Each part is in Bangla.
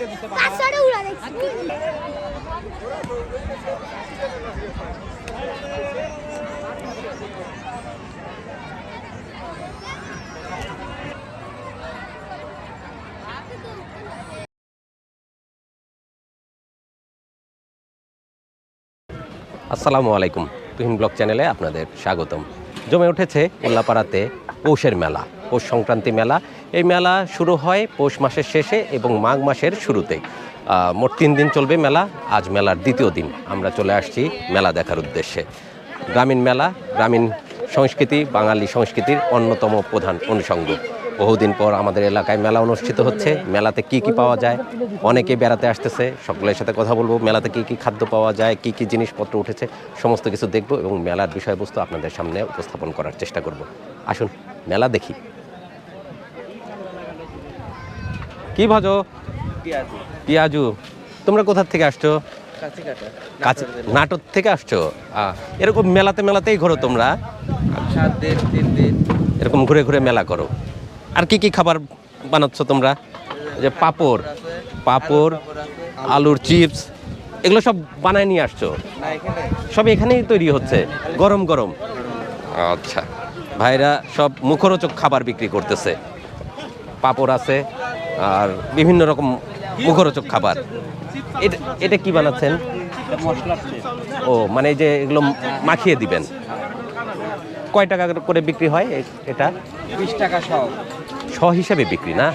পাঁচশোটা উড়া দেখছি আসসালামু আলাইকুম। তুহিন ব্লগ চ্যানেলে আপনাদের স্বাগতম। জমে উঠেছে উল্লাপাড়াতে পৌষের মেলা, পৌষ সংক্রান্তি মেলা। এই মেলা শুরু হয় পৌষ মাসের শেষে এবং মাঘ মাসের শুরুতে। মোট তিন দিন চলবে মেলা, আজ মেলার দ্বিতীয় দিন। আমরা চলে আসছি মেলা দেখার উদ্দেশ্যে। গ্রামীণ মেলা, গ্রামীণ সংস্কৃতি, বাঙালি সংস্কৃতির অন্যতম প্রধান অনুষঙ্গ। বহুদিন পর আমাদের এলাকায় মেলা অনুষ্ঠিত হচ্ছে। মেলাতে কি কি পাওয়া যায়? অনেকে বেড়াতে আসতেছে। সকলের সাথে কথা বলব। মেলাতে কি কি খাদ্য পাওয়া যায়? কি কি জিনিসপত্র উঠেছে? সমস্ত কিছু দেখব এবং মেলার বিষয়বস্তু আপনাদের সামনে উপস্থাপন করার চেষ্টা করব। আসুন মেলা দেখি। কি ভাজো? পিয়াজু। তোমরা কোথার থেকে আসছো? কাছে নাটক থেকে। আসছো? এরকম মেলাতে মেলাতেই ঘোরো তোমরা? সাত দিন তিন দিন। এরকম ঘুরে ঘুরে মেলা করো। আর কি কি খাবার বানাচ্ছ তোমরা? যে পাপড় পাপড় আলুর চিপস এগুলো সব বানায় নিয়ে আসছো? সব এখানেই তৈরি হচ্ছে? গরম। গরম। আচ্ছা। ভাইরা সব মুখরোচক খাবার বিক্রি করতেছে। পাপড় আছে আর বিভিন্ন রকম মুখরোচক খাবার। এটা এটা কি বানাচ্ছেন? ও মানে এই যে এগুলো মাখিয়ে দিবেন। কয় টাকা করে বিক্রি হয় এটা? বিশ টাকা সব শ হিসেবে বিক্রি না?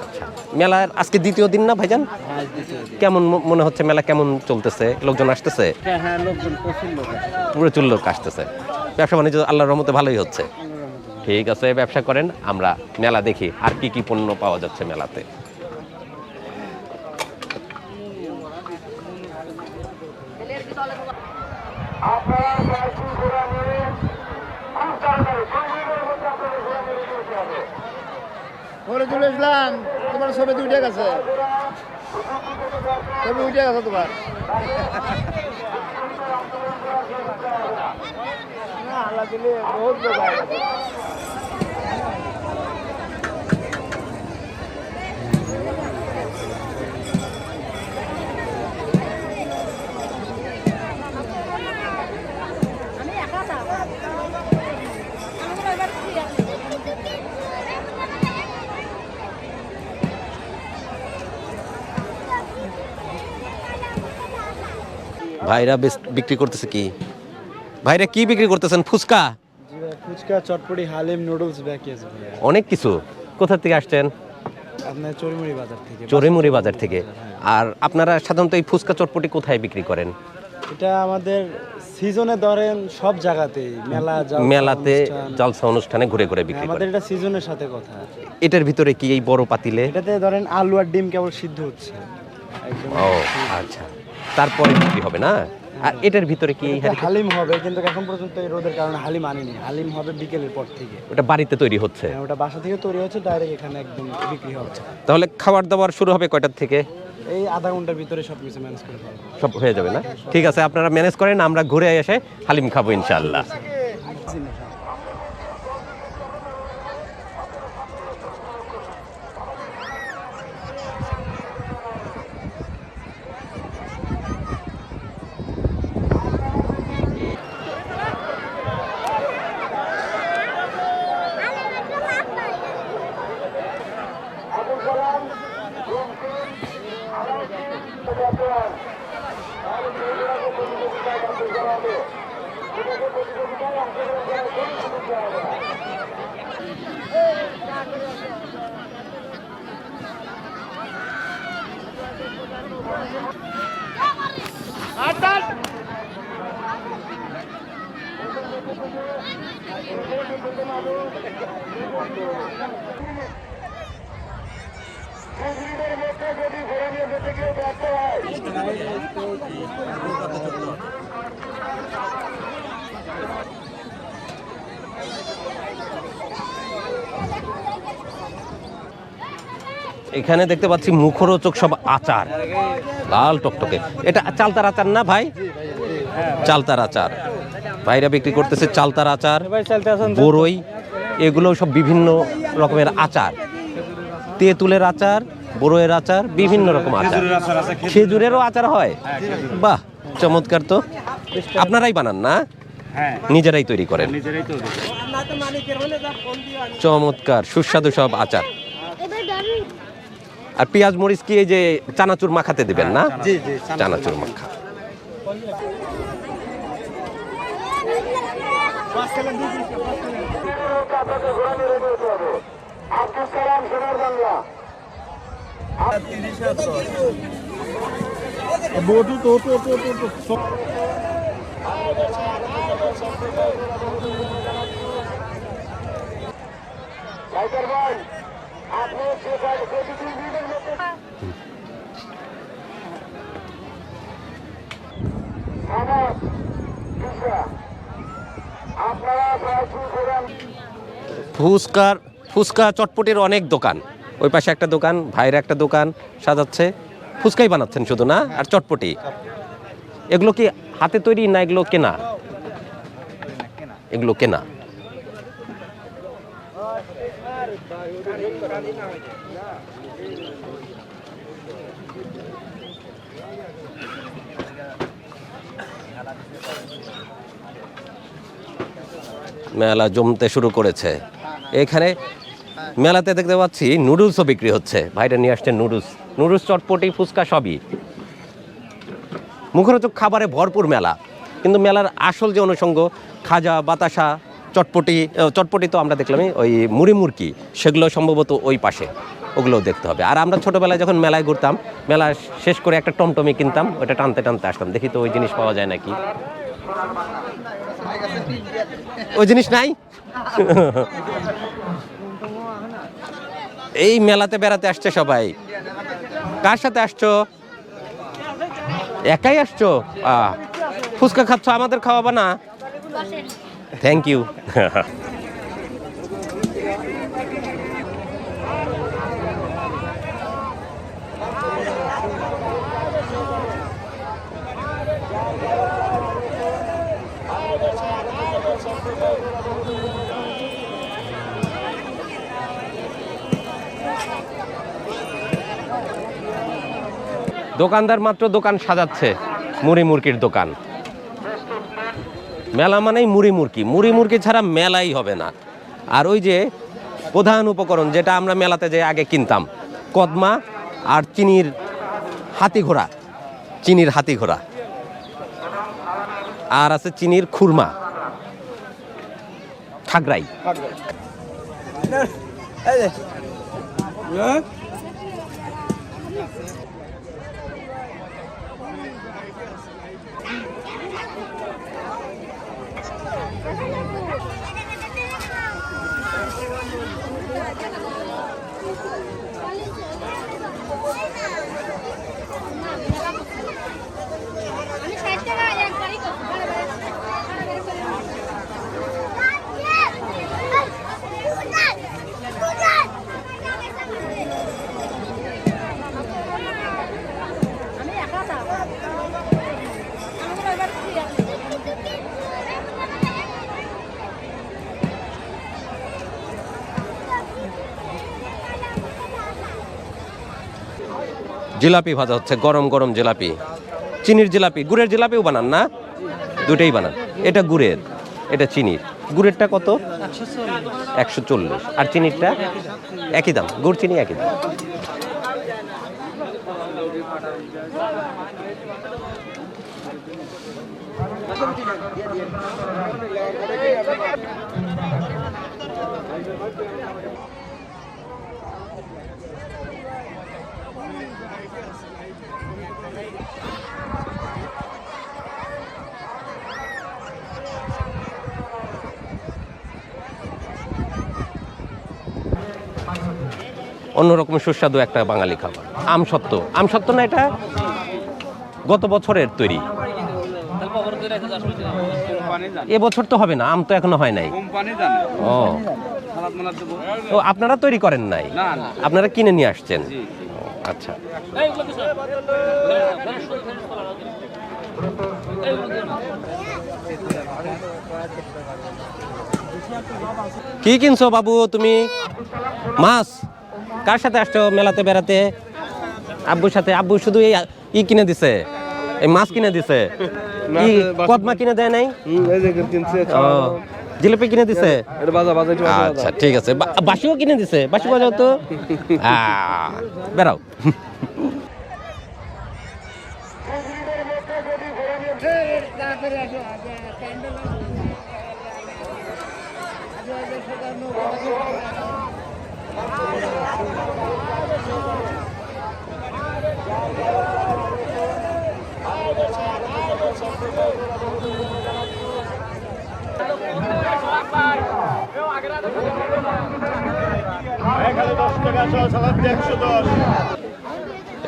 আচ্ছা। মেলার আজকে দ্বিতীয় দিন না ভাইজান? হ্যাঁ। কেমন মনে হচ্ছে মেলা কেমন চলতেছে? লোকজন আসতেছে? হ্যাঁ হ্যাঁ প্রচুর লোক আসতেছে। ব্যবসা বাণিজ্য আল্লাহর রহমতে ভালোই হচ্ছে। ঠিক আছে, ব্যবসা করেন, আমরা মেলা দেখি আর কি কি পণ্য পাওয়া যাচ্ছে মেলাতে। তোমার ছবি ছবি উঠে গেছে তোমার। না, আল্লাহ দিলে বহুত লোক ভাইরা বিক্রি করতেছে কি? ভাইরা কি বিক্রি করতেছেন? ফুচকা? ফুচকা চটপটি হালিম নুডলস ব্যাকেজ অনেক কিছু। কোথা থেকে আসছেন? আপনার চরিমুড়ি বাজার থেকে। চোরেমুড়ি বাজার থেকে। আর আপনারা সাধারণত এই ফুচকা চটপটি কোথায় বিক্রি করেন? এটা আমাদের সিজনে ধরেন সব জায়গাতেই মেলা মেলাতে জলসা অনুষ্ঠানে ঘুরে ঘুরে হ্যাঁ, বিক্রি আমাদের এটা সিজনের সাথে কথা এটার ভিতরে কি এই বড় পাতিলে? এটাতে ধরেন আলু আর ডিম কেবল সিদ্ধ হচ্ছে। ও আচ্ছা। তারপরে বিক্রি হবে না? আর এটার ভিতরে কি হালিম হবে কিন্তু এখন পর্যন্ত এই রোদের কারণে হালিম আনেনি। হালিম হবে বিকেলের পর থেকে। ওটা বাড়িতে তৈরি হচ্ছে? হ্যাঁ, ওটা বাসা থেকে তৈরি হচ্ছে ডাইরেক্ট এখানে একদম বিক্রি হচ্ছে। তাহলে খাবার দাবার শুরু হবে কয়টার থেকে? এই আধা ঘণ্টার ভিতরে সব কিছু ম্যানেজ করে সব হয়ে যাবে না? ঠিক আছে আপনারা ম্যানেজ করেন আমরা ঘুরে এসে হালিম খাব ইনশাআল্লাহ। এখানে দেখতে পাচ্ছি মুখরোচক সব আচার। লাল টকটকে। এটা চালতার আচার না ভাই? চালতার আচার। ভাইরা বিক্রি করতেছে চালতার আচার, বরই। এগুলো সব বিভিন্ন রকমের আচার। তেঁতুলের আচার বড়ইয়ের আচার বিভিন্ন রকম আচার। খেজুরেরও আচার। হয়? বাহ চমৎকার তো। আপনারাই বানান না? হ্যাঁ। নিজেরাই তৈরি করেন। চমৎকার সুস্বাদু সব আচার। আর পেঁয়াজ মরিচ কি এই যে চানাচুর মাখাতে দেবেন না? জি চানাচুর মাখা। বটু তো। ফুচকার ফুচকা চটপটির অনেক দোকান। ওই পাশে একটা দোকান ভাইয়ের একটা দোকান সাজাচ্ছে। ফুচকাই বানাচ্ছেন শুধু, না? আর চটপটি। এগুলো কি হাতে তৈরি, না এগুলো কেনা? এগুলো কেনা। মেলা জমতে শুরু করেছে। এখানে মেলাতে দেখতে পাচ্ছি নুডলসও বিক্রি হচ্ছে। ভাইরা নিয়ে আসছেন নুডলস। নুডলস, চটপটি, ফুচকা সবই। মুখরোচক খাবারে ভরপুর মেলা। কিন্তু মেলার আসল যে অনুষঙ্গ, খাজা, বাতাসা, চটপটি চটপটি তো আমরা দেখলামই, ওই মুড়ি মুরকি সেগুলো সম্ভবত ওই পাশে। ওগুলোও দেখতে হবে। আর আমরা ছোটোবেলায় যখন মেলায় ঘুরতাম, মেলা শেষ করে একটা টমটমি কিনতাম, ওটা টানতে টানতে আসতাম। দেখি তো ওই জিনিস পাওয়া যায় নাকি। ওই জিনিস নাই? এই মেলাতে বেড়াতে আসছে সবাই। কার সাথে আসছো? একাই আসছো? আহ, ফুচকা খাচ্ছ আমাদের খাওয়াবা না? থ্যাংক ইউ দোকানদার মাত্র দোকান সাজাচ্ছে মুড়ি মুরকির দোকান। মেলা মানেই মুড়ি মুরকি মুড়ি মুরকি ছাড়া মেলাই হবে না। আর ওই যে প্রধান উপকরণ যেটা আমরা মেলাতে যে আগে কিনতাম কদমা আর চিনির হাতি ঘোড়া চিনির হাতি ঘোড়া। আর আছে চিনির খুরমা। খাগড়াই আমি ষাট টাকা একবারই করছি বারে বারে বারে বারে করে আমি একা থাকব আমার এবার কি আছে জিলাপি ভাজা হচ্ছে, গরম গরম জিলাপি। চিনির জিলাপি, গুড়ের জিলাপিও বানান না? দুটেই বানান। এটা গুড়ের, এটা চিনির। গুড়েরটা কত? একশো চল্লিশ। আর চিনিরটা? একই দাম, গুড় চিনি একই দাম। অন্যরকম সুস্বাদু একটা বাঙালি খাবার। আম সত্য আম সত্য না এটা? গত বছরের তৈরি। কোম্পানি জানে এ বছর তো হবে না আম তো এখনও হয় নাই। ও। আপনারা তৈরি করেন নাই? আপনারা কিনে নিয়ে আসছেন? আচ্ছা। কি কিনছো বাবু তুমি? মাছ? কার সাথে আসছো মেলাতে বেড়াতে? আব্বুর সাথে? আব্বু শুধু এই ই কিনে দিছে। এই মাছ কিনে দিছে। কদমা কিনে দেয় নাই? জিলিপি কিনে দিছে? আচ্ছা ঠিক আছে। বা- বাসিও কিনে দিছে। বাসি বাজাও তো? আ, বেরাও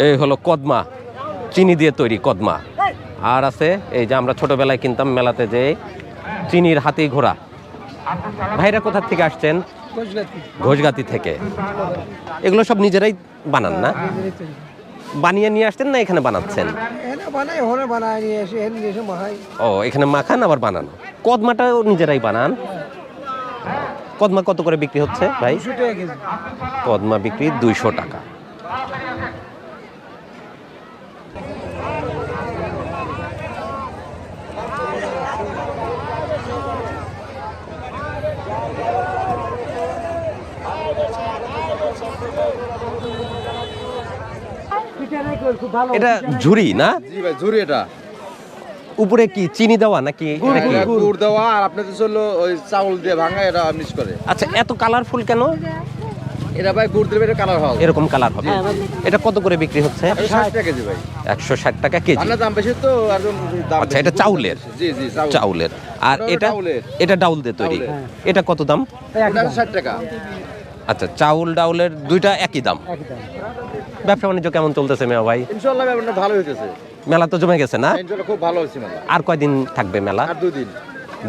এই হলো কদমা চিনি দিয়ে তৈরি কদমা। আর আছে এই যে আমরা ছোটবেলায় কিনতাম মেলাতে যে চিনির হাতি ঘোড়া। ভাইরা কোথার থেকে আসছেন? ঘোষগাতি থেকে। এগুলো সব নিজেরাই বানান না? বানিয়ে নিয়ে আসতেন না এখানে বানাচ্ছেন? ও এখানে মাখান আবার বানান। কদমাটাও নিজেরাই বানান? কদমা কত করে বিক্রি হচ্ছে ভাই? কদমা বিক্রি দুইশো টাকা। এটা ঝুরি না? জি ভাই ঝুরি এটা। উপরে কি চিনি দেওয়া নাকি? গুড় দেওয়া আর আপনাদের চলল ওই চাউল দিয়ে ভাঙা এটা মিক্স করে। আচ্ছা এত কালারফুল কেন? এটা ভাই গুড় দিলে কালার হবে। এরকম কালার হবে। এটা কত করে বিক্রি হচ্ছে? টাকা কেজি ভাই। একশো ষাট টাকা কেজি। ধানের দাম বেশি তো আর দাম আচ্ছা, এটা চাউলের? জি জি চাউল। চাউলের। আর এটা ডাউলের। এটা ডাউল দিয়ে তৈরি। এটা কত দাম? টাকা। আচ্ছা চাউল ডাউলের দুইটা একই দাম। ব্যবসা বাণিজ্য কেমন চলতেছে মেয়া ভাই? ভালো হইতেছে। মেলা তো জমে গেছে না? খুব ভালো হয়েছে মেলা। আর কয়দিন থাকবে মেলা? আর দুই দিন।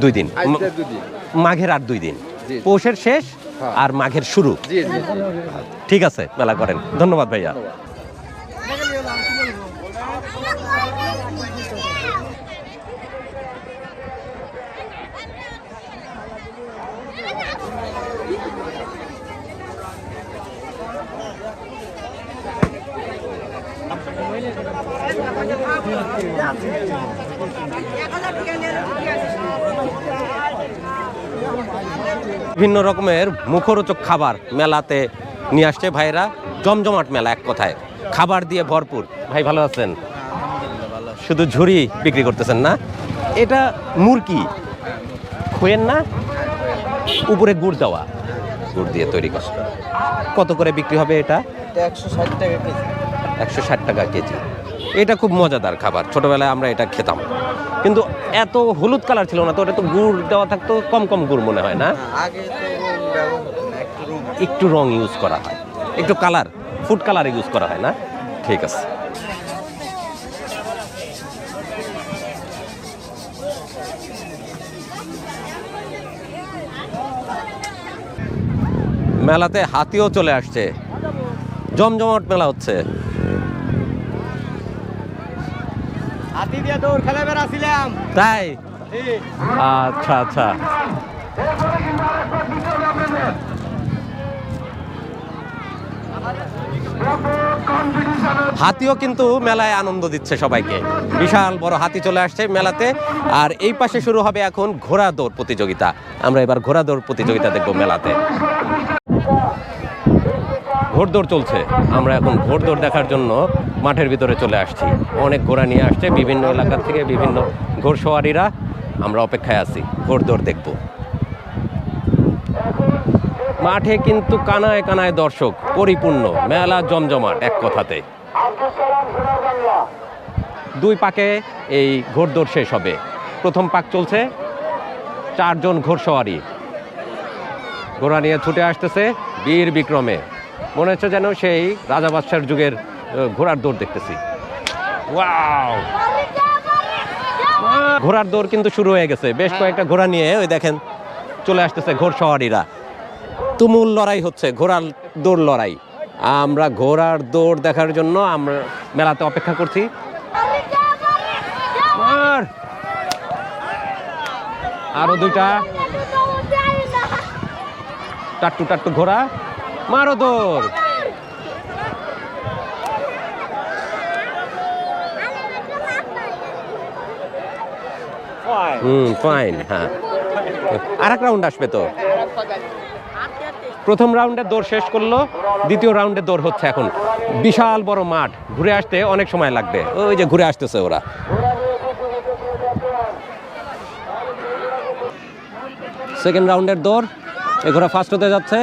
দুই দিন। মাঘের আর দুই দিন। পৌষের শেষ হ্যাঁ। আর মাঘের শুরু। ঠিক আছে মেলা করেন। ধন্যবাদ ভাইয়া। বিভিন্ন রকমের মুখরোচক খাবার মেলাতে নিয়ে আসছে ভাইরা জমজমাট মেলা এক কথায়। খাবার দিয়ে ভরপুর। ভাই ভালো আছেন? শুধু ঝুড়ি বিক্রি করতেছেন না? এটা মুরকি? খুয়েন না? উপরে গুড় দেওয়া। গুড় দিয়ে তৈরি করা কত করে বিক্রি হবে এটা একশো ষাট টাকা কেজি। একশো ষাট টাকা কেজি। এটা খুব মজাদার খাবার। ছোটবেলায় আমরা এটা খেতাম। কিন্তু এত হলুদ কালার ছিল না তো ওটা তো গুড় দেওয়া থাকতো কম কম গুড় মনে হয় না? একটু রং ইউজ করা হয়। একটু কালার ফুড কালার ইউজ করা হয় না? ঠিক আছে। মেলাতে হাতিও চলে আসছে। জমজমাট মেলা হচ্ছে। হাতি দিয়ে দৌড় খেলে বেড়াছিলাম। তাই? আচ্ছা আচ্ছা। হাতিও কিন্তু মেলায় আনন্দ দিচ্ছে সবাইকে। বিশাল বড় হাতি চলে আসছে মেলাতে। আর এই পাশে শুরু হবে এখন ঘোড়া দৌড় প্রতিযোগিতা। আমরা এবার ঘোড়া দৌড় প্রতিযোগিতা দেখব মেলাতে। ঘোড়দৌড় চলছে। আমরা এখন ঘোড়দৌড় দেখার জন্য মাঠের ভিতরে চলে আসছি। অনেক ঘোড়া নিয়ে আসছে, বিভিন্ন এলাকা থেকে বিভিন্ন ঘোড়সওয়ারিরা আমরা অপেক্ষায় আছি ঘোড়দৌড় দেখব। মাঠে কিন্তু কানায় কানায় দর্শক, পরিপূর্ণ, মেলা জমজমাট এক কথাতে। দুই পাকে এই ঘোড়দৌড় শেষ হবে। প্রথম পাক চলছে, চারজন ঘোড়সওয়ারি ঘোড়া নিয়ে ছুটে আসতেছে বীর বিক্রমে। মনে হচ্ছে যেন সেই রাজা বাদশার যুগের ঘোড়ার দৌড় দেখতেছি। ওয়াও! ঘোড়ার দৌড় কিন্তু শুরু হয়ে গেছে। বেশ কয়েকটা ঘোড়া নিয়ে ওই দেখেন চলে আসতেছে ঘোড় সওয়ারিরা। তুমুল লড়াই হচ্ছে ঘোড়ার দৌড় লড়াই। আমরা ঘোড়ার দৌড় দেখার জন্য আমরা মেলাতে অপেক্ষা করছি। আরও দুইটা। টাট্টু টাট্টু ঘোড়া। মারো দৌড় হুম ফাইন হ্যাঁ। আর এক রাউন্ড আসবে তো। প্রথম রাউন্ডের দৌড় শেষ করল দ্বিতীয় রাউন্ডের দৌড় হচ্ছে এখন। বিশাল বড় মাঠ ঘুরে আসতে অনেক সময় লাগবে। ওই যে ঘুরে আসতেছে ওরা। সেকেন্ড রাউন্ডের দৌড় এ ঘোড়া ফার্স্ট হতে যাচ্ছে।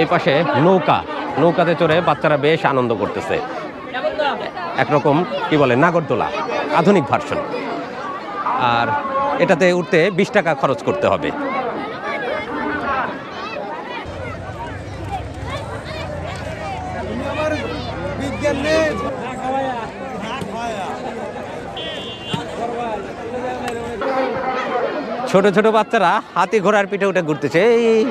এই পাশে নৌকা। নৌকাতে চড়ে বাচ্চারা বেশ আনন্দ করতেছে। একরকম, কি বলে, নাগরদোলা, আধুনিক ভার্সন আর এটাতে উঠতে বিশ টাকা খরচ করতে হবে। ছোট ছোট বাচ্চারা হাতি ঘোড়ার পিঠে উঠে ঘুরতেছে, এই।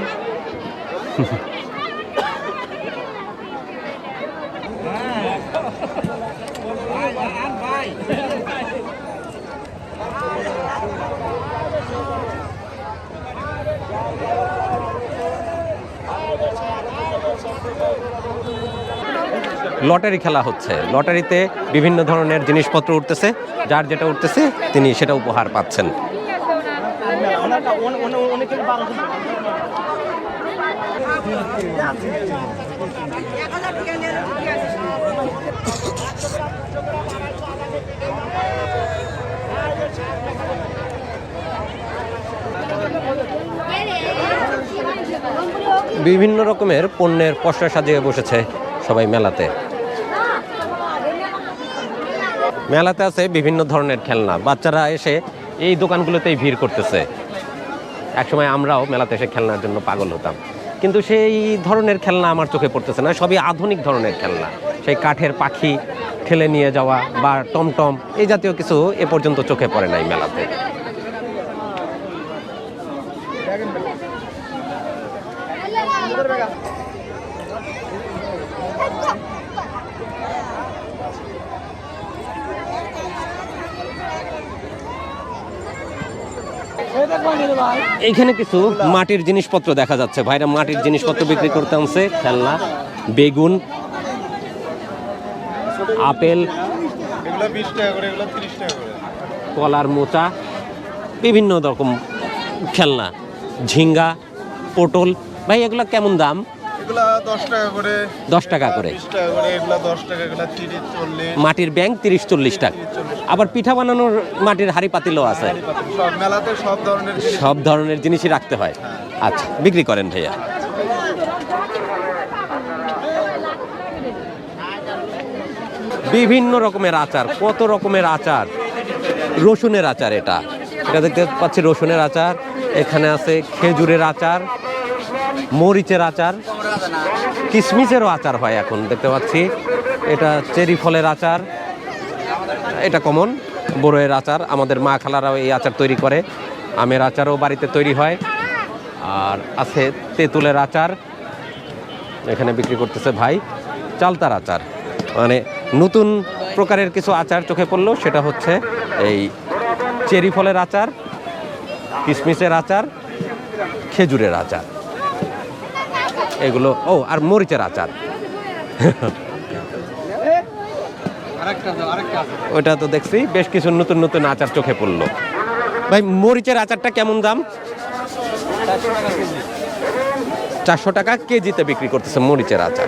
লটারি খেলা হচ্ছে। লটারিতে বিভিন্ন ধরনের জিনিসপত্র উঠতেছে, যার যেটা উঠতেছে তিনি সেটা উপহার পাচ্ছেন। বিভিন্ন রকমের পণ্যের পসরা সাজিয়ে বসেছে সবাই মেলাতে। মেলাতে আছে বিভিন্ন ধরনের খেলনা। বাচ্চারা এসে এই দোকানগুলোতেই ভিড় করতেছে। একসময় আমরাও মেলাতে এসে খেলনার জন্য পাগল হতাম। কিন্তু সেই ধরনের খেলনা আমার চোখে পড়তেছে না। সবই আধুনিক ধরনের খেলনা। সেই কাঠের পাখি ঠেলে নিয়ে যাওয়া বা টমটম, এই জাতীয় কিছু এ পর্যন্ত চোখে পড়ে নাই মেলাতে। এইখানে কিছু মাটির জিনিসপত্র দেখা যাচ্ছে। ভাইরা মাটির জিনিসপত্র বিক্রি করতে আনছে। খেলনা বেগুন আপেল কলার মোচা বিভিন্ন রকম খেলনা ঝিঙ্গা পটল। ভাই এগুলো কেমন দাম? এগুলো টাকা করে। দশ টাকা করে। বিশ টাকা করে এগুলো দশ টাকা এগুলো তিরিশ চল্লিশ। মাটির ব্যাংক তিরিশ চল্লিশ টাকা। আবার পিঠা বানানোর মাটির হাড়ি পাতিলও আছে। সব মেলাতে সব ধরনের সব ধরনের জিনিসই রাখতে হয়। আচ্ছা বিক্রি করেন ভাইয়া। বিভিন্ন রকমের আচার কত রকমের আচার? রসুনের আচার এটা। এটা দেখতে পাচ্ছি রসুনের আচার। এখানে আছে খেজুরের আচার। মরিচের আচার কিশমিশেরও আচার হয় এখন, দেখতে পাচ্ছি। এটা চেরি ফলের আচার, এটা কমন বড়োয়ের আচার। আমাদের মা খালারাও এই আচার তৈরি করে, আমের আচারও বাড়িতে তৈরি হয়। আর আছে তেঁতুলের আচার, এখানে বিক্রি করতেছে ভাই চালতার আচার। মানে নতুন প্রকারের কিছু আচার চোখে পড়ল, সেটা হচ্ছে এই চেরি ফলের আচার কিশমিশের আচার, খেজুরের আচার। এগুলো, ও, আর মরিচের আচার। ওটা তো দেখছি, বেশ কিছু নতুন নতুন আচার চোখে পড়ল। ভাই, মরিচের আচারটা কেমন দাম? চারশো টাকা কেজিতে বিক্রি করতেছে মরিচের আচার।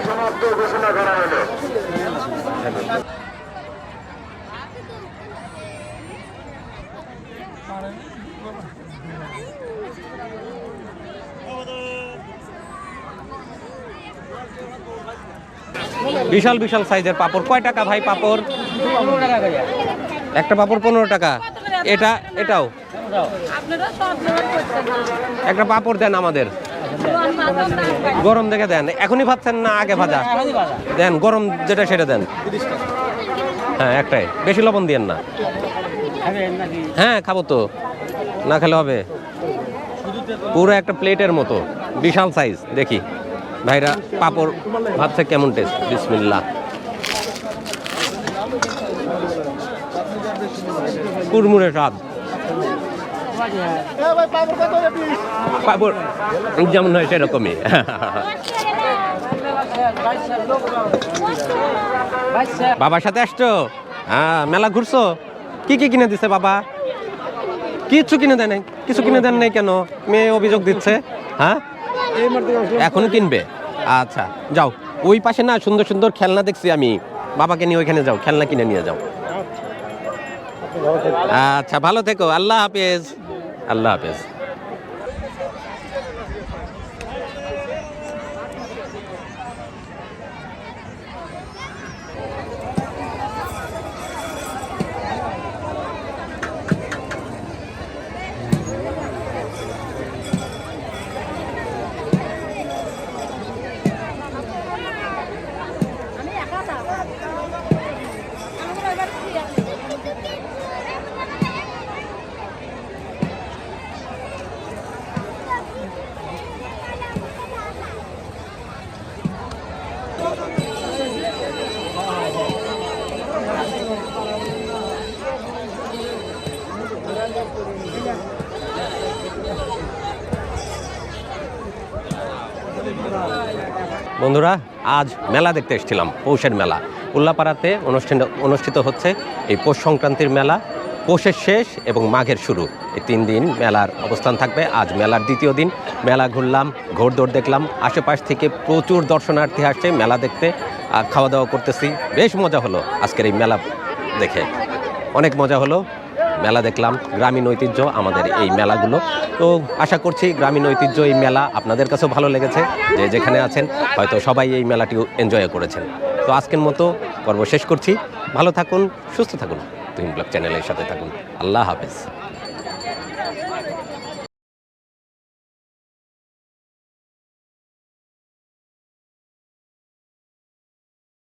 বিশাল বিশাল সাইজের পাপড়। কয় টাকা ভাই পাপড়? একটা পাপড় পনেরো টাকা। এটা, এটাও? একটা পাপড় দেন আমাদের। গরম দেখে দেন। এখনই ভাবছেন না আগে ভাজা? দেন, গরম যেটা সেটা দেন। হ্যাঁ একটাই। বেশি লবণ দিয়েন না। হ্যাঁ খাব তো। না খেলে হবে। পুরো একটা প্লেটের মতো। বিশাল সাইজ, দেখি। ভাইরা, পাপড় ভাবছে কেমন টেস্ট বিসমিল্লা কুড়মুড়ে স্বাদ। পাপড় যেমন হয় সেরকমই। বাবার সাথে আসছো? হ্যাঁ মেলা ঘুরছো? কি কি কিনে দিছে বাবা? কিছু কিনে দেয় নাই। কিছু কিনে দেন নাই কেন? মেয়ে অভিযোগ দিচ্ছে। হ্যাঁ? এখন কিনবে? আচ্ছা যাও। ওই পাশে না সুন্দর সুন্দর খেলনা দেখছি আমি। বাবাকে নিয়ে ওইখানে যাও, খেলনা কিনে নিয়ে যাও। আচ্ছা ভালো থেকো। আল্লাহ হাফেজ। আল্লাহ হাফেজ। বন্ধুরা, আজ মেলা দেখতে এসেছিলাম, পৌষের মেলা। উল্লাপাড়াতে অনুষ্ঠান অনুষ্ঠিত হচ্ছে এই পৌষ সংক্রান্তির মেলা। পৌষের শেষ এবং মাঘের শুরু। এই তিন দিন মেলার অবস্থান থাকবে। আজ মেলার দ্বিতীয় দিন। মেলা ঘুরলাম ঘোড়দৌড় দেখলাম। আশেপাশ থেকে প্রচুর দর্শনার্থী আসছে মেলা দেখতে। খাওয়া দাওয়া করতেছি। বেশ মজা হলো আজকের এই মেলা দেখে। অনেক মজা হলো। মেলা দেখলাম, গ্রামীণ ঐতিহ্য আমাদের এই মেলাগুলো। তো আশা করছি গ্রামীণ ঐতিহ্য এই মেলা আপনাদের কাছেও ভালো লেগেছে, যে যেখানে আছেন, হয়তো সবাই এই মেলাটি এনজয় করেছেন। তো আজকের মতো পর্ব শেষ করছি। ভালো থাকুন, সুস্থ থাকুন। তুহিন ব্লগ চ্যানেলের সাথে থাকুন। আল্লাহ হাফেজ।